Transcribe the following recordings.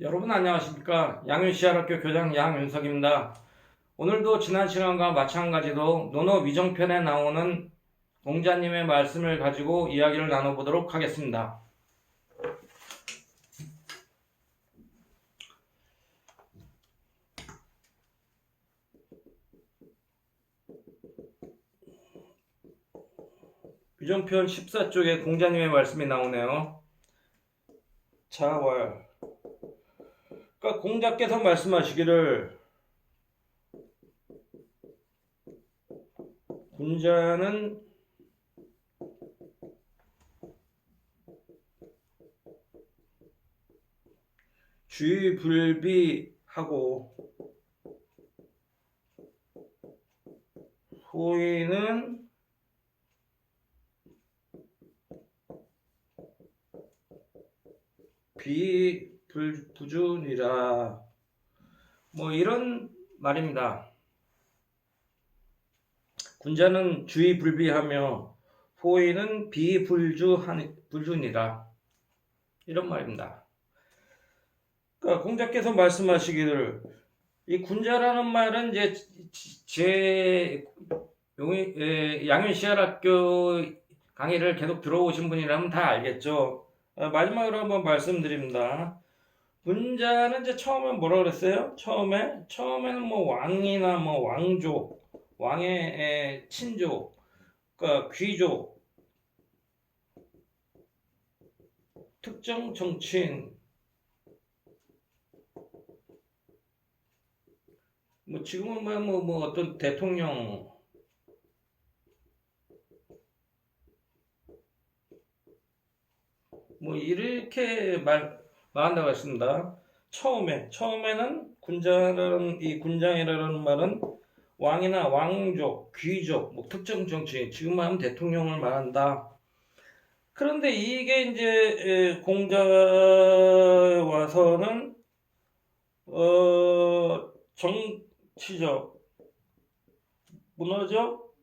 여러분 안녕하십니까 양윤시아학교 교장 양윤석입니다. 오늘도 지난 시간과 마찬가지로 논어 위정편에 나오는 공자님의 말씀을 가지고 이야기를 나눠보도록 하겠습니다. 위정편 14쪽에 공자님의 말씀이 나오네요. 자왈 그러니까 공자께서 말씀하시기를 군자는 주의 불비하고 소인은 비 불 부준이라 뭐 이런 말입니다. 군자는 주의 불비하며 호인은 비불주한 불준이라 이런 말입니다. 그러니까 공자께서 말씀하시기를 이 군자라는 말은 이제 제 용의 에, 양윤시아학교 강의를 계속 들어오신 분이라면 다 알겠죠. 어, 마지막으로 한번 말씀드립니다. 군자는 이제 처음에 뭐라 그랬어요? 처음에 처음에는 뭐 왕이나 뭐 왕족, 왕의 에, 친족, 그러니까 귀족, 특정 정치인, 뭐 지금은 뭐, 뭐, 뭐 어떤 대통령. 뭐 이렇게 말 말한다고 했습니다. 처음에 처음에는 군자라는 이 군장이라는 말은 왕이나 왕족, 귀족, 뭐 특정 정치인, 지금 하면 대통령을 말한다. 그런데 이게 이제 에, 공자에 와서는 어 정치적, 문화적,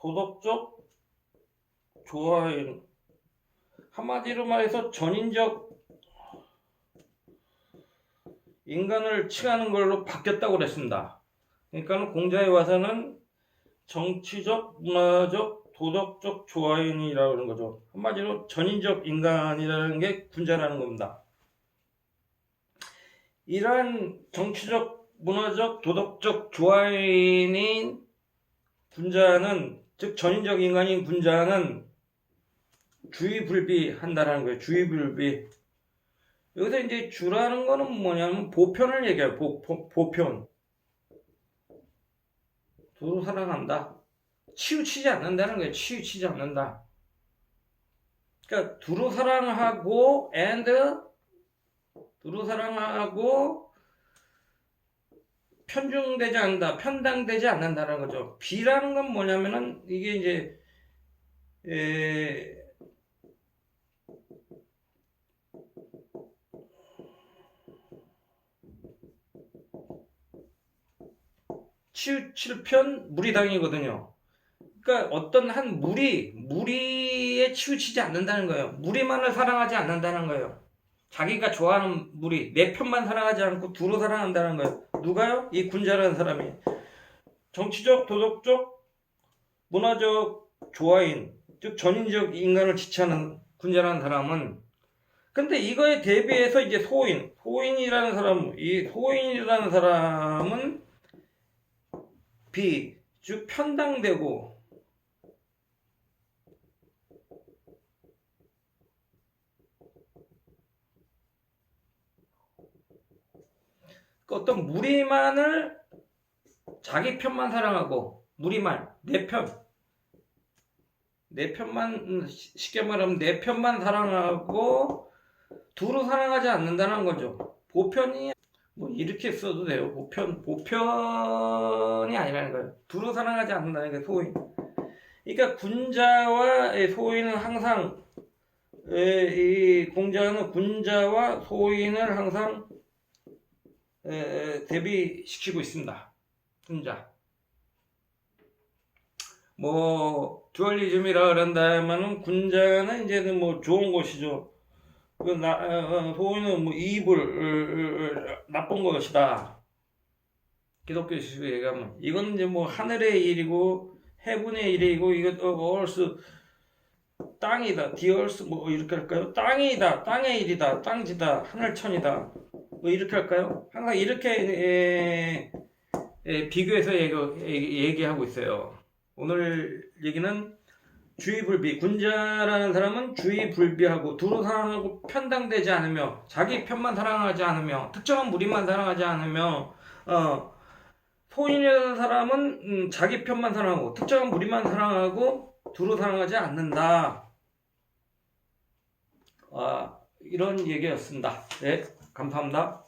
도덕적 좋아요. 한마디로 말해서 전인적 인간을 칭하는 걸로 바뀌었다고 그랬습니다. 그러니까 공자에 와서는 정치적, 문화적, 도덕적 조화인이라고 하는 거죠. 한마디로 전인적 인간이라는 게 군자라는 겁니다. 이러한 정치적, 문화적, 도덕적 조화인인 군자는 즉 전인적 인간인 군자는 주의불비 한다라는 거예요. 주의불비. 여기서 이제 주라는 거는 뭐냐면 보편을 얘기해요. 보, 보, 보편. 두루 살아간다. 치우치지 않는다는 거예요. 치우치지 않는다. 그러니까 두루 사랑하고 and 두루 사랑하고 편중되지 않는다. 편당되지 않는다는 거죠. 비라는 건 뭐냐면은 이게 이제 에, 치우칠 편 무리당이거든요. 그러니까 어떤 한 무리, 무리에 치우치지 않는다는 거예요. 무리만을 사랑하지 않는다는 거예요. 자기가 좋아하는 무리, 내 편만 사랑하지 않고 두루 사랑한다는 거예요. 누가요? 이 군자라는 사람이. 정치적, 도덕적, 문화적 조화인, 즉 전인적 인간을 지칭하는 군자라는 사람은 근데 이거에 대비해서 이제 소인, 소인이라는 사람, 이 소인이라는 사람은 비, 즉 편당되고 그 어떤 무리만을 자기 편만 사랑하고 무리만 내 편, 내 편만 쉽게 말하면 내 편만 사랑하고 두루 사랑하지 않는다는 거죠. 보편이 뭐 이렇게 써도 돼요. 보편 보편이 아니라는 거예요. 두루 사랑하지 않는다는 게 소인. 그러니까 군자와 소인은 항상 이 공자는 군자와 소인을 항상 대비시키고 있습니다. 군자. 뭐 듀얼리즘이라 그런다면은 군자는 이제는 뭐 좋은 것이죠. 그 나, 어, 어, 뭐 이불 어, 어, 어, 나쁜 것이다. 기독교 식으로 얘기하면 이건 이제 뭐 하늘의 일이고 해분의 일이고 이것도 얼스 땅이다 디얼스 뭐 이렇게 할까요? 땅이다 땅의 일이다 땅지다 하늘천이다 뭐 이렇게 할까요? 항상 이렇게 에, 에, 비교해서 얘기- 얘기하고 있어요. 오늘 얘기는 주의 불비 군자라는 사람은 주의 불비하고 두루 사랑하고 편당되지 않으며 자기 편만 사랑하지 않으며 특정한 무리만 사랑하지 않으며 어, 소인이라는 사람은 음, 자기 편만 사랑하고 특정한 무리만 사랑하고 두루 사랑하지 않는다. 아, 이런 얘기였습니다. 네, 감사합니다.